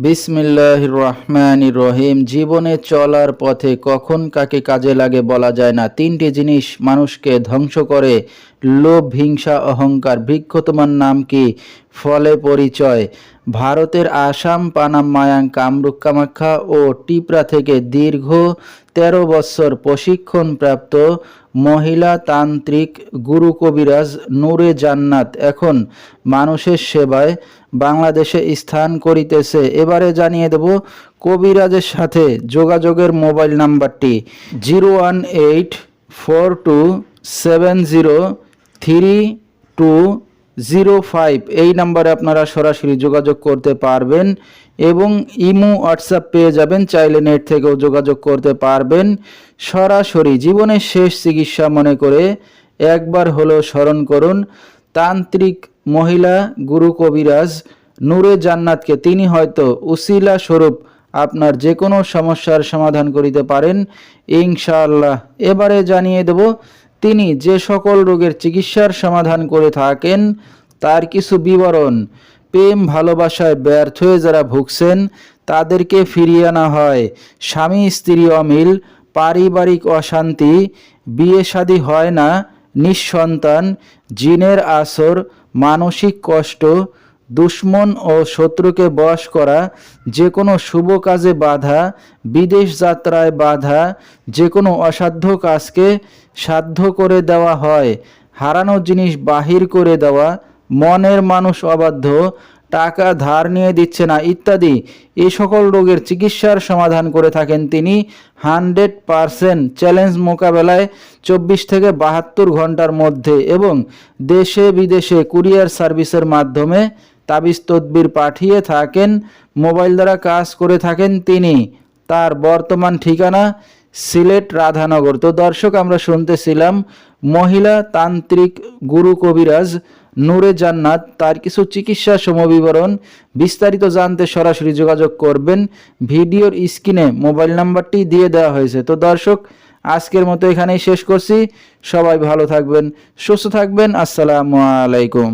বিসমিল্লাহ রহমান রহিম জীবনে চলার পথে কখন কাকে কাজে লাগে বলা যায় না। তিনটি জিনিস মানুষকে ধ্বংস করে। লোভ, হিংসা, অহংকার বৃক্ষ তোমার নাম কি? ফলে পরিচয়। ভারতের আসাম, পানাম, মায়াং, কামরূপ, কামাখ্যা ও টিপরা থেকে দীর্ঘ তেরো বছর প্রশিক্ষণপ্রাপ্ত মহিলা তান্ত্রিক গুরু কবিরাজ নূরে জান্নাত এখন মানুষের সেবায় বাংলাদেশে স্থান করিতেছে। এবারে জানিয়ে দেব কবিরাজের সাথে যোগাযোগের মোবাইল নাম্বারটি zero one eight four two seven zero three two zero five, এই নাম্বারে আপনারা সরাসরি যোগাযোগ করতে পারবেন এবং ইমো হোয়াটসঅ্যাপ পেয়ে যাবেন, চাইলে নেট থেকেও যোগাযোগ করতে পারবেন। সরাসরি জীবনের শেষ চিকিৎসা মনে করে একবার হলো স্মরণ করুন, তান্ত্রিক মহিলা গুরু কবিরাজ নূরে জান্নাতকে তিনি হয়তো উসিলা স্বরূপ আপনার যে কোনো সমস্যার সমাধান করিতে পারেন, ইনশাআল্লাহ। এবারে জানিয়ে দেব তিনি যে সকল রোগের চিকিৎসার সমাধান করে থাকেন, তার কিছু বিবরণ, প্রেম ভালোবাসায় ব্যর্থ হয়ে যারা ভুগছেন, তাদেরকে ফিরিয়ে আনা হয়। স্বামী, স্ত্রী অমিল, পারিবারিক অশান্তি, বিয়ে শাদী হয় না, নিঃসন্তান, জিনের আসর, মানসিক কষ্ট দুশ্মন ও শত্রুকে বশ করা যে কোনো শুভ কাজে বাধা, বিদেশ যাত্রায় বাধা যে কোনো অসাধ্য কাজকে সাধ্য করে দেওয়া হয়, হারানো জিনিস বাহির করে দেওয়া, মনের মানুষ অবাধ্য, টাকা ধার নিয়ে দিচ্ছে না ইত্যাদি। এই সকল রোগের চিকিৎসার সমাধান করে থাকেন তিনি। হান্ড্রেড পারসেন্ট চ্যালেঞ্জ মোকাবেলায় চব্বিশ থেকে বাহাত্তর ঘণ্টার মধ্যে এবং দেশে বিদেশে কুরিয়ার সার্ভিসের মাধ্যমে তাবিজ তদবির পাঠিয়ে থাকেন, মোবাইল দ্বারা কাজ করে থাকেন তিনি। তার বর্তমান ঠিকানা সিলেট রাধানগর। তো দর্শক, আমরা শুনতেছিলাম মহিলা তান্ত্রিক গুরু কবিরাজ নূরে জান্নাত, তার কিছু চিকিৎসা সমবিবরণ বিস্তারিত জানতে সরাসরি যোগাযোগ করবেন। ভিডিওর স্ক্রিনে মোবাইল নাম্বারটি দিয়ে দেওয়া হয়েছে। তো দর্শক, আজকের মতো এখানেই শেষ করছি। সবাই ভালো থাকবেন, সুস্থ থাকবেন। আসসালামু আলাইকুম।